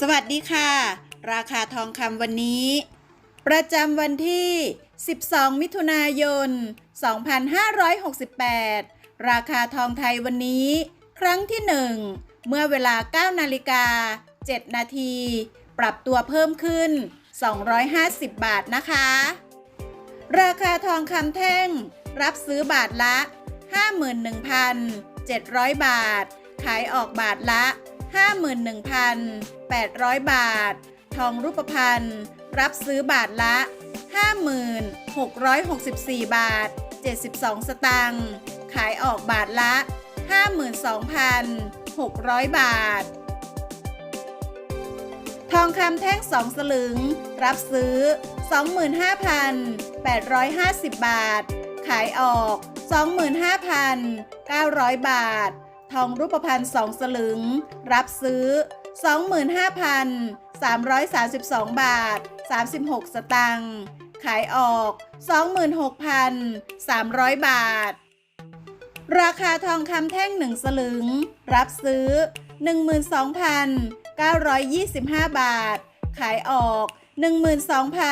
สวัสดีค่ะ ราคาทองคำวันนี้ ประจำวันที่ 12 มิถุนายน 2568 ราคาทองไทยวันนี้ ครั้งที่ 1 เมื่อเวลา 9 นาฬิกา 7 นาที ปรับตัวเพิ่มขึ้น 250 บาทนะคะ ราคาทองคำแท่ง รับซื้อบาทละ 51,700 บาท ขายออกบาทละ 51,800 บาท ทองรูปพรรณรับซื้อบาทละ 56,64 บาท 72 สตางค์ ขายออกบาทละ 52,600 บาท ทองคำแท่ง 2 สลึง รับซื้อ 25,850 บาท ขายออก 25,900 บาท ทองรูปพรรณ2สลึง รับซื้อ 25,332 บาท 36 สตางค์ ขายออก 26,300 บาท ราคาทองคำแท่ง 1 สลึง รับซื้อ 12,925 บาท ขายออก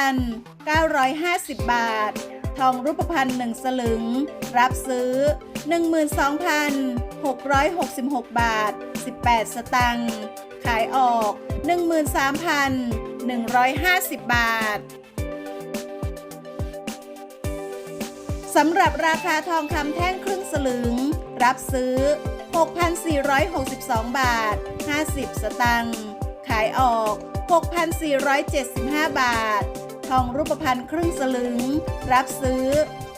12,950 บาท ทองรูปพรรณ1สลึง รับซื้อ 12,666 บาท 18 สตางค์ ขายออก 13,150 บาทสำหรับราคาทองคำแท่งครึ่งสลึง รับซื้อ 6,462 บาท 50 สตางค์ ขายออก 6,475 บาท ทองรูปพรรณครึ่งสลึง รับซื้อ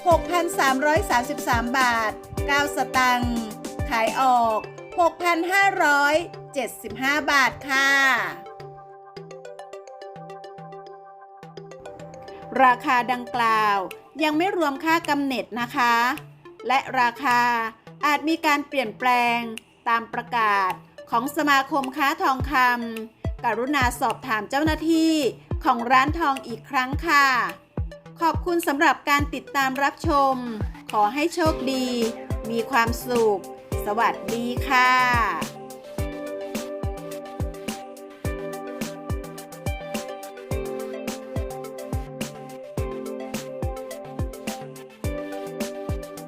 6,333 บาท 9 สตางค์ ขายออก 6,575 บาทค่ะ ราคาดังกล่าวยังไม่รวมค่ากำเนิดนะคะ และราคาอาจมีการเปลี่ยนแปลงตามประกาศของสมาคมค้าทองคำกรุณาสอบถามเจ้าหน้าที่ของร้านทองอีกครั้งค่ะ ขอบคุณสำหรับการติดตามรับชม ขอให้โชคดี มีความสุข สวัสดีค่ะ